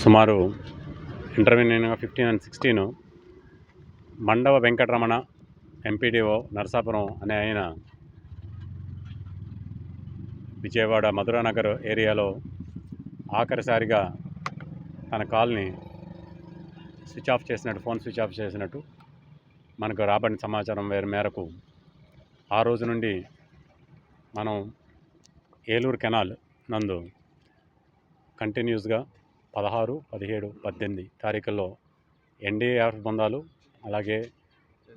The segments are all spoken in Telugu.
సుమారు intervening fifteen and sixteen. Mandava Venkataramana MPDO Narasapuram అనే ఆయన విజయవాడ మధురానగర్ ఏరియాలో ఆఖరిసారిగా తన కాల్ని స్విచ్ ఆఫ్ చేసినట్టు ఫోన్ స్విచ్ ఆఫ్ చేసినట్టు మనకు రాబడిన సమాచారం వేరు మేరకు ఆ రోజు నుండి మనం ఏలూరు కెనాల్ నందు కంటిన్యూస్గా పదహారు పదిహేడు పద్దెనిమిది తారీఖుల్లో ఎన్డీఆర్ఎఫ్ బృందాలు అలాగే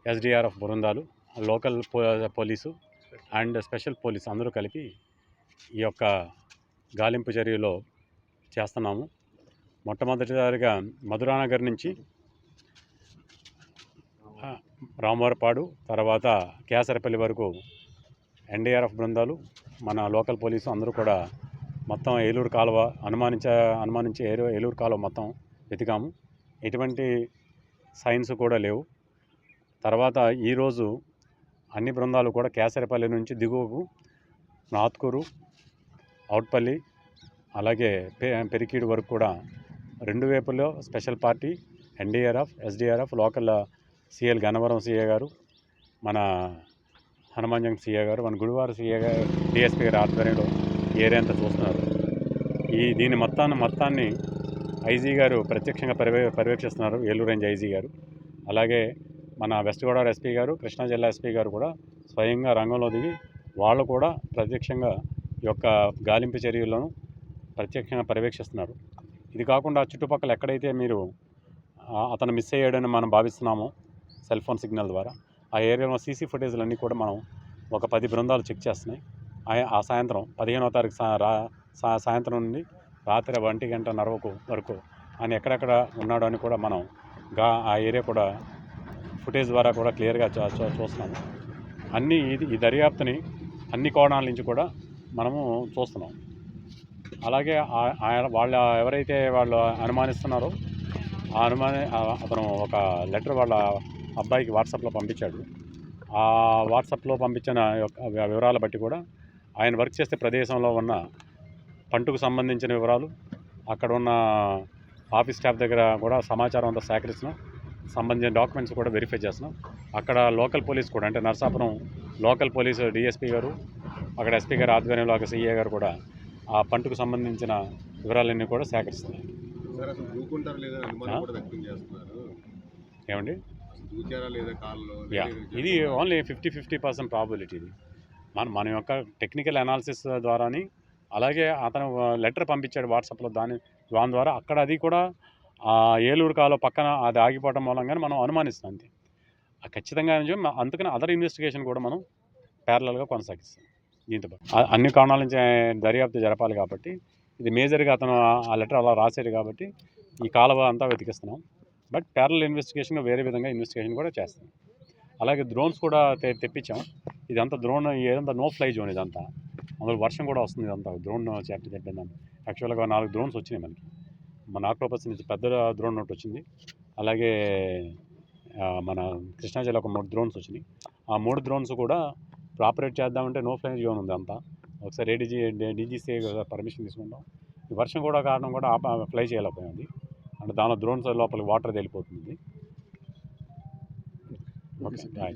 ఎస్డిఆర్ఎఫ్ బృందాలు లోకల్ పో పోలీసు అండ్ స్పెషల్ పోలీసు అందరూ కలిపి ఈ యొక్క గాలింపు చర్యలో చేస్తున్నాము. మొట్టమొదటిసారిగా మధురానగర్ నుంచి రామవరపాడు తర్వాత కేసరపల్లి వరకు ఎన్డీఆర్ఎఫ్ బృందాలు మన లోకల్ పోలీసు అందరూ కూడా మొత్తం ఏలూరు కాలువ అనుమానించ అనుమానించే ఏలూ ఏలూరు కాలువ మొత్తం వెతికాము. ఎటువంటి సైన్స్ కూడా లేవు. తర్వాత ఈరోజు అన్ని బృందాలు కూడా కేసరపల్లి నుంచి దిగువకు నాత్కూరు అవుట్పల్లి అలాగే పె పెరికీడు వరకు కూడా రెండు వైపుల్లో special party NDRF SDRF local CL Gannavaram CA గారు మన హనుమాన్జంగ్ సిఏ గారు మన గుడివారు సిఏ గారు డిఎస్పీ గారి ఆధ్వర్యంలో ఏరియా అంతా చూస్తున్నారు. ఈ దీని మొత్తాన్ని మొత్తాన్ని ఐజీ గారు ప్రత్యక్షంగా పర్యవే పర్యవేక్షిస్తున్నారు ఏలూరు రేంజ్ ఐజీ గారు. అలాగే మన వెస్ట్ గోదావరి ఎస్పీ గారు కృష్ణా జిల్లా ఎస్పీ గారు కూడా స్వయంగా రంగంలో దిగి వాళ్ళు కూడా ప్రత్యక్షంగా ఈ యొక్క గాలింపు చర్యలను ప్రత్యక్షంగా పర్యవేక్షిస్తున్నారు. ఇది కాకుండా చుట్టుపక్కల ఎక్కడైతే మీరు అతను మిస్ అయ్యాడని మనం భావిస్తున్నామో సెల్ ఫోన్ సిగ్నల్ ద్వారా ఆ ఏరియాలో సీసీ ఫుటేజ్లన్నీ కూడా మనం ఒక పది బృందాలు చెక్ చేస్తున్నాయి. ఆ- ఆ సాయంత్రం పదిహేనో తారీఖు సా రా సాయంత్రం నుండి రాత్రి ఒంటి గంట నరవకు వరకు ఆయన ఎక్కడెక్కడ ఉన్నాడో అని కూడా మనం గా ఆ ఏరియా కూడా ఫుటేజ్ ద్వారా కూడా క్లియర్గా చూస్తున్నాము అన్ని ఇది ఈ దర్యాప్తుని అన్ని కోణాల నుంచి కూడా మనము చూస్తున్నాం. అలాగే వాళ్ళు ఎవరైతే వాళ్ళు అనుమానిస్తున్నారో ఆ అనుమాని అతను ఒక లెటర్ వాళ్ళ అబ్బాయికి వాట్సాప్లో పంపించాడు. ఆ వాట్సాప్లో పంపించిన యొక్క వివరాల బట్టి కూడా ఆయన వర్క్ చేసే ప్రదేశంలో ఉన్న పంటకు సంబంధించిన వివరాలు అక్కడ ఉన్న ఆఫీస్ స్టాఫ్ దగ్గర కూడా సమాచారం అంతా సేకరిస్తున్నాం. సంబంధించిన డాక్యుమెంట్స్ కూడా వెరిఫై చేస్తున్నాం. అక్కడ లోకల్ పోలీస్ కూడా అంటే నరసాపురం లోకల్ పోలీసు డిఎస్పీ గారు అక్కడ ఎస్పీ గారు ఆధ్వర్యంలో అక్కడ సిఏ గారు కూడా ఆ పంటకు సంబంధించిన వివరాలన్నీ కూడా సేకరిస్తున్నారు. ఏమండి? ఇది only fifty fifty percent probability ఇది. మన మన యొక్క టెక్నికల్ అనాలిసిస్ ద్వారాని అలాగే అతను లెటర్ పంపించాడు వాట్సాప్లో దాని దాని ద్వారా అక్కడ అది కూడా ఆ ఏలూరు కాలో పక్కన అది ఆగిపోవడం మూలంగానే మనం అనుమానిస్తాం అంతే. ఆ ఖచ్చితంగా అందుకని అదర్ ఇన్వెస్టిగేషన్ కూడా మనం ప్యారలల్గా కొనసాగిస్తాం. దీంతో అన్ని కోణాల నుంచి దర్యాప్తు జరపాలి కాబట్టి ఇది మేజర్గా అతను ఆ- ఆ లెటర్ అలా రాశాడు కాబట్టి ఈ కాలువ అంతా వెతికిస్తున్నాం. బట్ ప్యారల్ ఇన్వెస్టిగేషన్ వేరే విధంగా ఇన్వెస్టిగేషన్ కూడా చేస్తాం అలాగే డ్రోన్స్ కూడా తె తెప్పించాం. ఇదంతా డ్రోన్ ఏదంతా నో ఫ్లై జోన్ ఇదంతా. అందులో వర్షం కూడా వస్తుంది ఇదంతా. డ్రోన్ చెట్టు చెప్పిందంతా యాక్చువల్గా నాలుగు డ్రోన్స్ వచ్చినాయి మనకి. మన ఆక్టోపస్ నుంచి పెద్ద డ్రోన్ ఒకటి వచ్చింది. అలాగే మన కృష్ణా జిల్లా ఒక మూడు డ్రోన్స్ వచ్చినాయి. ఆ మూడు డ్రోన్స్ కూడా ఆపరేట్ చేద్దామంటే నో ఫ్లై జోన్ ఉంది అంతా. ఒకసారి ఏడీజీ డీజీసీ పర్మిషన్ తీసుకుంటాం ఈ వర్షం కూడా కారణం కూడా ఫ్లై చేయలేకపోయింది. అంటే దానిలో డ్రోన్స్ లోపలికి వాటర్ వెళ్ళిపోతుంది Okay, Nice.